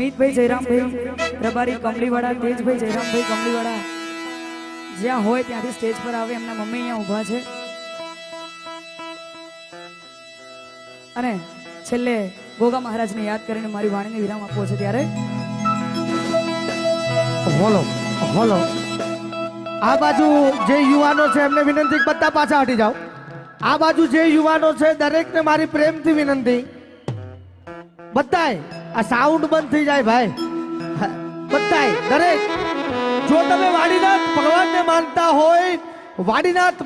મિતભાઈ જયરામભાઈ રબારી કમલીવાળા, તેજભાઈ જયરામભાઈ કમલીવાળા. જ્યાં હોય ત્યાંથી સ્ટેજ પર આવે, એમના મમ્મી અહીંયા ઊભા છે. અને છેલ્લે ગોગા મહારાજને યાદ કરીને મારી વાણીને વિરામ આપવો છે ત્યારે. આ બાજુ જે યુવાનો છે, એમને વિનંતી બધા પાછા હટી જાઓ. આ બાજુ જે યુવાનો છે, દરેકને મારી પ્રેમથી વિનંતી. બધાય આ સાઉન્ડ બંધ થઈ જાય ભાઈ. બધાય, દરેક, જો તમે વાડીનાથ ભગવાનને માનતા હોય, વાડીનાથ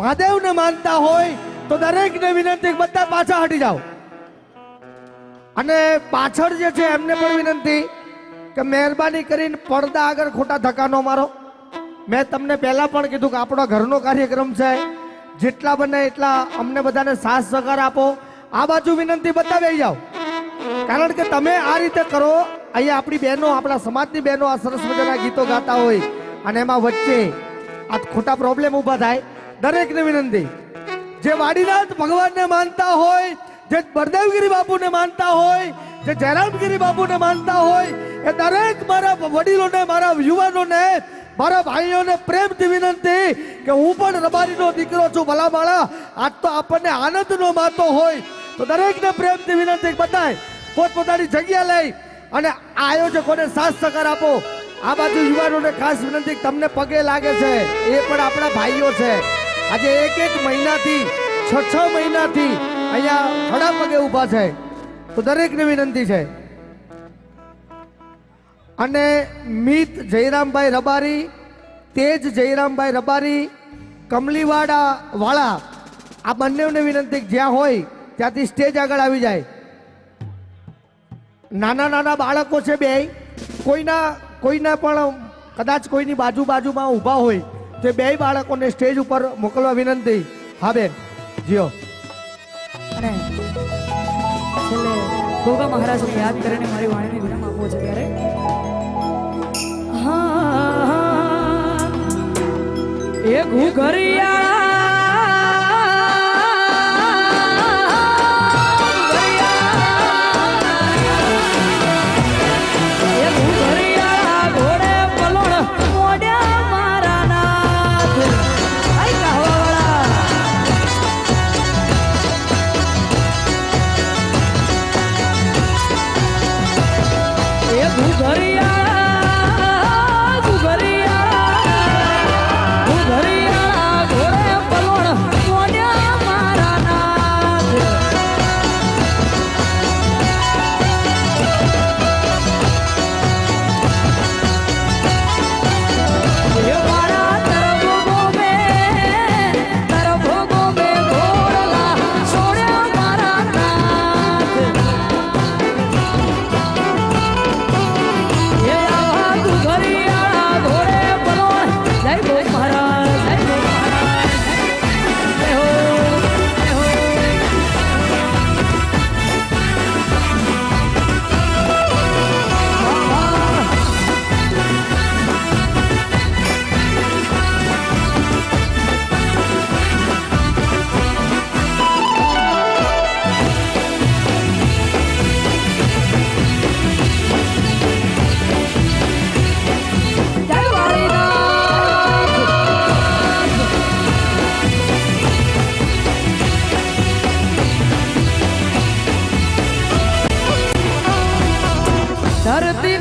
મહાદેવને માનતા હોય, તો દરેકને વિનંતી બધા પાછા હટી જાઓ. અને પાછળ જે છે, એમને પણ વિનંતી કે મહેરબાની કરીને પડદા આગળ ખોટા ધક્કા મારો. મેં તમને પહેલા પણ કીધું કે આપણો ઘરનો કાર્યક્રમ છે, જેટલા બને એટલા અમને બધાને સાથ સહકાર આપો. આ બાજુ વિનંતી બતાવી જાઓ. કારણ કે તમે આ રીતે કરો, અહીંયા આપણી બહેનો, આપણા સમાજની બહેનો આ સરસ મજાના ગીતો ગાતા હોય અને એમાં વચ્ચે આ ખોટા પ્રોબ્લેમ ઊભા થાય. દરેકને વિનંતી, જે વાડીનાથ ભગવાનને માનતા હોય, જે બળદેવગીરી બાપુને માનતા હોય, જે જયરામગીરી બાપુને માનતા હોય, એ દરેક મારા વડીલોને, મારા યુવાનોને, મારા ભાઈઓને પ્રેમથી વિનંતી કે હું પણ રબારીનો દીકરો છું ભલા માળા આજ તો આપણને આનંદનો માતો હોય. તો દરેકને પ્રેમથી વિનંતી બધાય પોતપોતાની જગ્યા લઈ અને આયોજકોને સાથ સહકાર આપો. આ બાજુ યુવાનોને ખાસ વિનંતી તમને પગે લાગે છે. એ પણ આપણા ભાઈઓ છે. આજે એક એક મહિનાથી, છ છ મહિનાથી અહીંયા ખડા પગે ઊભા છે. તો દરેકને વિનંતી છે. અને મિત જયરામભાઈ રબારી, તેજ જયરામભાઈ રબારી, કમલીવાડા વાળા, આ બંનેને વિનંતી જ્યાં હોય ત્યાંથી સ્ટેજ આગળ આવી જાય. નાના નાના બાળકો છે બે. કોઈના કોઈના પણ કદાચ કોઈની બાજુ બાજુમાં ઊભા હોય તે બે બાળકોને સ્ટેજ ઉપર મોકલવા વિનંતી. હા, બેન. જીઓ. અને છેલ્લે યાદ કરીને મારી વાણીને વિરામ આપવો છે ત્યારે. હા એ ઘુઘરિયા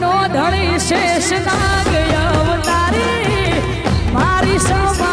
ધરતીનો ધણી શેષ નાગ અવતારી મારી સૌ